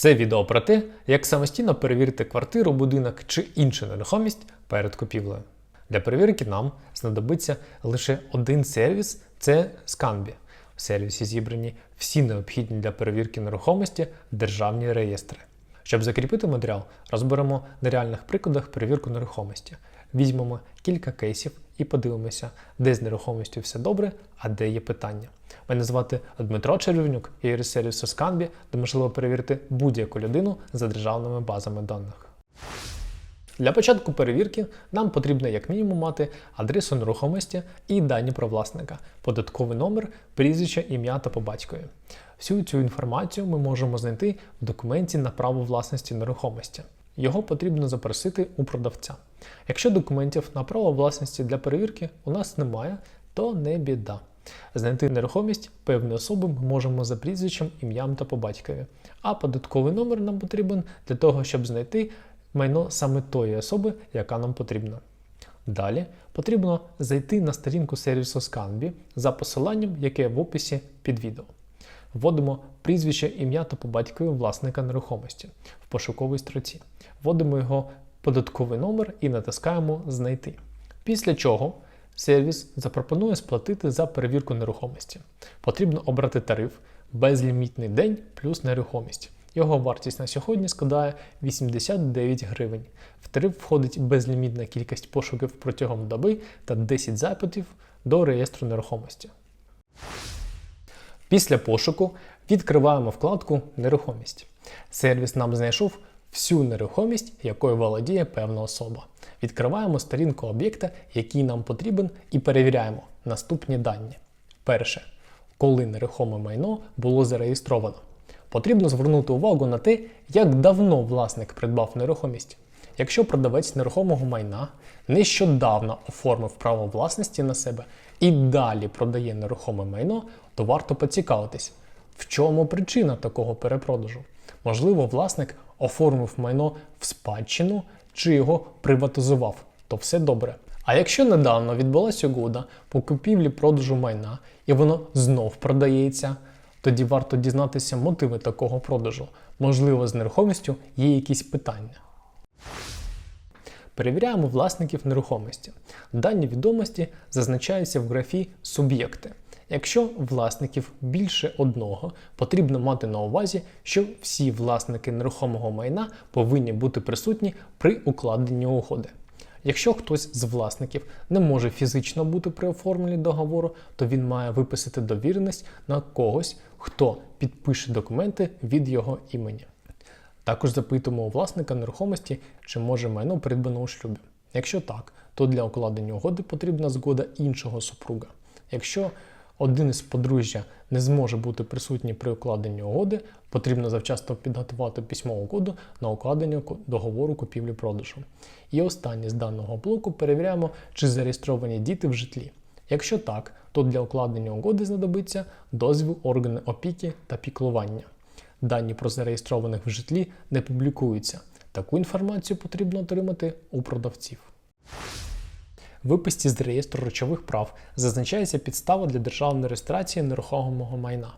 Це відео про те, як самостійно перевірити квартиру, будинок чи іншу нерухомість перед купівлею. Для перевірки нам знадобиться лише один сервіс це Scanbi. В сервісі зібрані всі необхідні для перевірки нерухомості державні реєстри. Щоб закріпити матеріал, розберемо на реальних прикладах перевірку нерухомості. Візьмемо кілька кейсів і подивимося, де з нерухомістю все добре, а де є питання. Мене звати Дмитро Червонюк, я сервісу Scanbi, де можливо перевірити будь-яку людину за державними базами даних. Для початку перевірки нам потрібно як мінімум мати адресу нерухомості і дані про власника, податковий номер, прізвище, ім'я та по батькові. Всю цю інформацію ми можемо знайти в документі на право власності нерухомості. Його потрібно запросити у продавця. Якщо документів на право власності для перевірки у нас немає, то не біда. Знайти нерухомість певної особи ми можемо за прізвищем, ім'ям та по батькові. А податковий номер нам потрібен для того, щоб знайти майно саме тої особи, яка нам потрібна. Далі потрібно зайти на сторінку сервісу Scanbi за посиланням, яке в описі під відео. Вводимо прізвище, ім'я та по батькові власника нерухомості в пошуковій строці. Вводимо його податковий номер і натискаємо Знайти. Після чого сервіс запропонує сплатити за перевірку нерухомості. Потрібно обрати тариф безлімітний день плюс нерухомість. Його вартість на сьогодні складає 89 гривень. В тариф входить безлімітна кількість пошуків протягом доби та 10 запитів до реєстру нерухомості. Після пошуку відкриваємо вкладку Нерухомість. Сервіс нам знайшов всю нерухомість, якою володіє певна особа. Відкриваємо сторінку об'єкта, який нам потрібен, і перевіряємо наступні дані. Перше, коли нерухоме майно було зареєстровано. Потрібно звернути увагу на те, як давно власник придбав нерухомість. Якщо продавець нерухомого майна нещодавно оформив право власності на себе і далі продає нерухоме майно, то варто поцікавитись, в чому причина такого перепродажу. Можливо, власник оформив майно в спадщину чи його приватизував, то все добре. А якщо недавно відбулася угода по купівлі-продажу майна і воно знов продається, тоді варто дізнатися мотиви такого продажу. Можливо, з нерухомістю є якісь питання. Перевіряємо власників нерухомості. Дані відомості зазначаються в графі Суб'єкти. Якщо власників більше одного, потрібно мати на увазі, що всі власники нерухомого майна повинні бути присутні при укладенні угоди. Якщо хтось з власників не може фізично бути при оформленні договору, то він має виписати довіреність на когось, хто підпише документи від його імені. Також запитуємо у власника нерухомості, чи може майно придбано у шлюбі. Якщо так, то для укладення угоди потрібна згода іншого супруга. Якщо один із подружжя не зможе бути присутній при укладенні угоди, потрібно завчасно підготувати письмову угоду на укладення договору купівлі-продажу. І останнє з даного блоку перевіряємо, чи зареєстровані діти в житлі. Якщо так, то для укладення угоди знадобиться дозвіл органи опіки та піклування. Дані про зареєстрованих в житлі не публікуються. Таку інформацію потрібно отримати у продавців. В виписці з реєстру речових прав зазначається підстава для державної реєстрації нерухомого майна.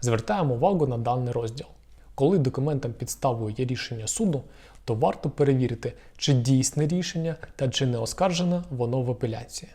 Звертаємо увагу на даний розділ. Коли документом підставою є рішення суду, то варто перевірити, чи дійсне рішення та чи не оскаржено воно в апеляції.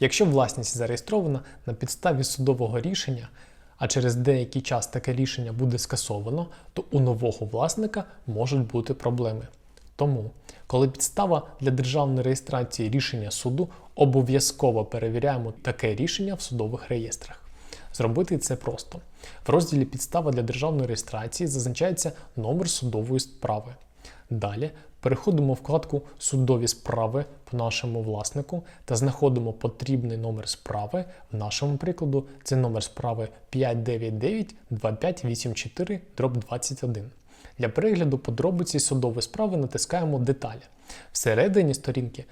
Якщо власність зареєстрована на підставі судового рішення, а через деякий час таке рішення буде скасовано, то у нового власника можуть бути проблеми. Тому, коли підстава для державної реєстрації рішення суду, обов'язково перевіряємо таке рішення в судових реєстрах. Зробити це просто. В розділі Підстава для державної реєстрації зазначається номер судової справи. Далі переходимо в вкладку Судові справи по нашому власнику та знаходимо потрібний номер справи. В нашому прикладу це номер справи 599 2584 21. Для перегляду подробиці судової справи натискаємо Деталі. Всередині сторінки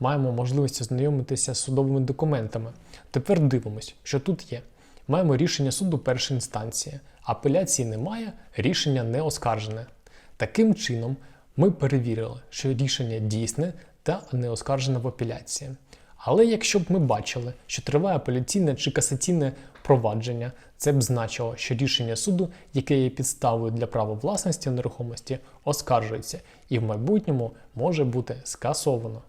маємо можливість ознайомитися з судовими документами. Тепер дивимось, що тут є. Маємо рішення суду першої інстанції. Апеляції немає, рішення не оскаржене. Таким чином, ми перевірили, що рішення дійсне та не оскаржене в апеляції. Але якщо б ми бачили, що триває апеляційне чи касаційне провадження, це б значило, що рішення суду, яке є підставою для права власності нерухомості, оскаржується і в майбутньому може бути скасовано.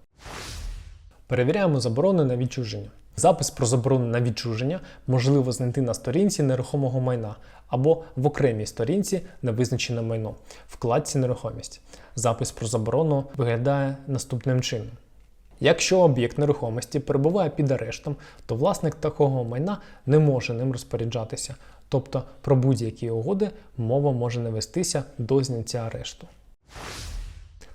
Перевіряємо заборони на відчуження. Запис про заборону на відчуження можливо знайти на сторінці нерухомого майна або в окремій сторінці на визначене майно вкладці нерухомість. Запис про заборону виглядає наступним чином. Якщо об'єкт нерухомості перебуває під арештом, то власник такого майна не може ним розпоряджатися, тобто про будь-які угоди мова може не вестися до зняття арешту.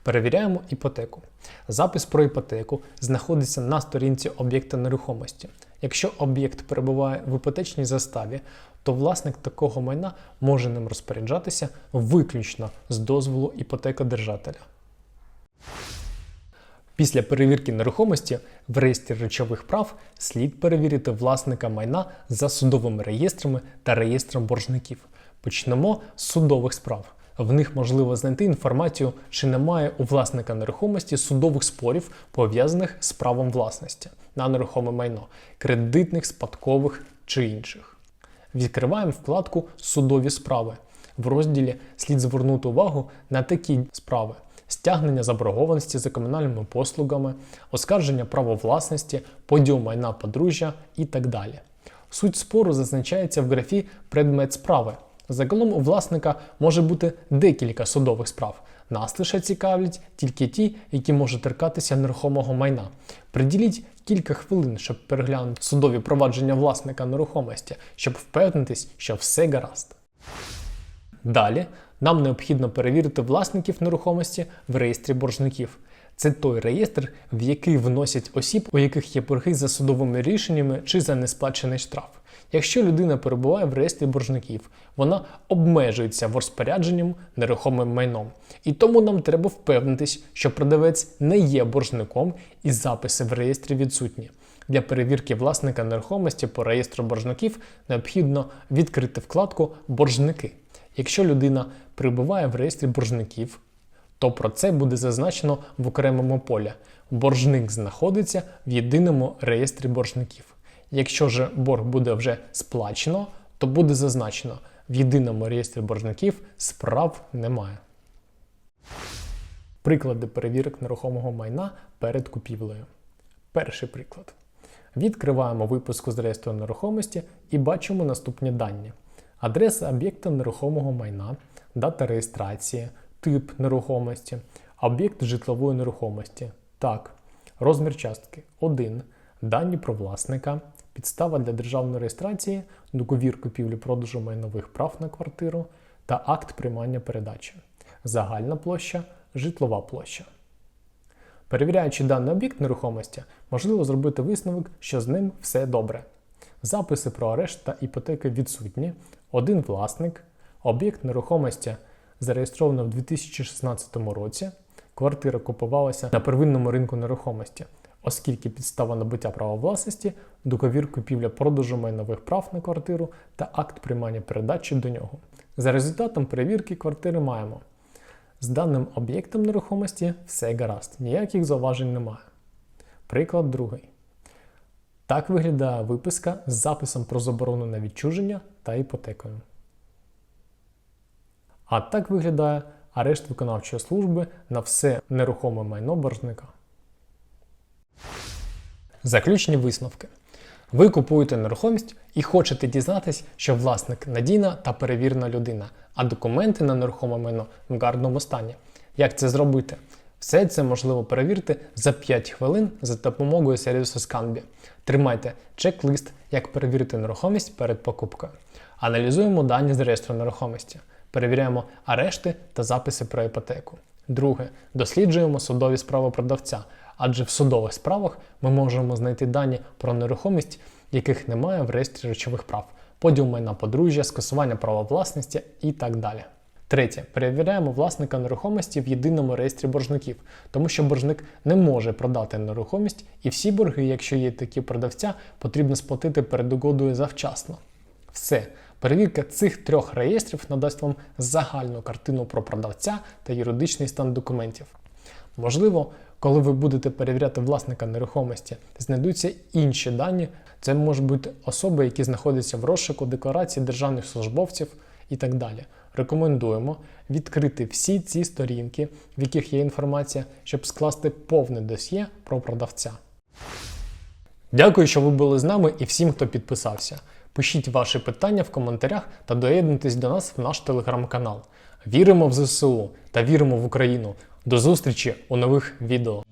Перевіряємо іпотеку. Запис про іпотеку знаходиться на сторінці об'єкта нерухомості. Якщо об'єкт перебуває в іпотечній заставі, то власник такого майна може ним розпоряджатися виключно з дозволу іпотекодержателя. Після перевірки нерухомості в реєстрі речових прав слід перевірити власника майна за судовими реєстрами та реєстром боржників. Почнемо з судових справ. В них можливо знайти інформацію, чи немає у власника нерухомості судових спорів, пов'язаних з правом власності на нерухоме майно, кредитних, спадкових чи інших. Відкриваємо вкладку Судові справи. В розділі слід звернути увагу на такі справи: стягнення заборгованості за комунальними послугами, оскарження права власності, поділ майна подружжя і так далі. Суть спору зазначається в графі Предмет справи. Загалом у власника може бути декілька судових справ. Нас лише цікавлять тільки ті, які можуть торкатися нерухомого майна. Приділіть кілька хвилин, щоб переглянути судові провадження власника нерухомості, щоб впевнитись, що все гаразд. Далі нам необхідно перевірити власників нерухомості в реєстрі боржників. Це той реєстр, в який вносять осіб, у яких є борги за судовими рішеннями чи за несплачений штраф. Якщо людина перебуває в реєстрі боржників, вона обмежується в розпорядженням нерухомим майном. І тому нам треба впевнитись, що продавець не є боржником і записи в реєстрі відсутні. Для перевірки власника нерухомості по реєстру боржників необхідно відкрити вкладку Боржники. Якщо людина перебуває в реєстрі боржників, то про це буде зазначено в окремому полі. Боржник знаходиться в єдиному реєстрі боржників. Якщо ж борг буде вже сплачено, то буде зазначено в єдиному реєстрі боржників справ немає. Приклади перевірок нерухомого майна перед купівлею. Перший приклад. Відкриваємо випуску з реєстру нерухомості і бачимо наступні дані: адреса об'єкта нерухомого майна, дата реєстрації, тип нерухомості, об'єкт житлової нерухомості. Так, розмір частки 1, дані про власника, підстава для державної реєстрації, договір купівлі-продажу майнових прав на квартиру та акт приймання передачі, загальна площа, житлова площа. Перевіряючи даний об'єкт нерухомості, можливо зробити висновок, що з ним все добре. Записи про арешт та іпотеки відсутні, один власник, об'єкт нерухомості зареєстровано в 2016 році, квартира купувалася на первинному ринку нерухомості, оскільки підстава набуття права власності, договір купівля-продажу майнових прав на квартиру та акт приймання передачі до нього. За результатом перевірки квартири маємо. З даним об'єктом нерухомості все гаразд, ніяких зауважень немає. Приклад другий. Так виглядає виписка з записом про заборону на відчуження та іпотекою. А так виглядає арешт виконавчої служби на все нерухоме майно боржника. Заключні висновки. Ви купуєте нерухомість і хочете дізнатись, що власник надійна та перевірена людина, а документи на нерухоме майно в гарному стані. Як це зробити? Все це можливо перевірити за 5 хвилин за допомогою сервісу Scanbi. Тримайте чек-лист, як перевірити нерухомість перед покупкою. Аналізуємо дані з реєстру нерухомості. Перевіряємо арешти та записи про іпотеку. Друге, досліджуємо судові справи продавця, адже в судових справах ми можемо знайти дані про нерухомість, яких немає в реєстрі речових прав, поділ майна подружжя, скасування права власності і так далі. Третє, перевіряємо власника нерухомості в єдиному реєстрі боржників, тому що боржник не може продати нерухомість, і всі борги, якщо є такі продавця, потрібно сплатити перед угодою завчасно. Все. Перевірка цих трьох реєстрів надасть вам загальну картину про продавця та юридичний стан документів. Можливо, коли ви будете перевіряти власника нерухомості, знайдуться інші дані. Це можуть бути особи, які знаходяться в розшуку декларації державних службовців і так далі. Рекомендуємо відкрити всі ці сторінки, в яких є інформація, щоб скласти повне досьє про продавця. Дякую, що ви були з нами і всім, хто підписався. Пишіть ваші питання в коментарях та доєднуйтесь до нас в наш телеграм-канал. Віримо в ЗСУ та віримо в Україну. До зустрічі у нових відео.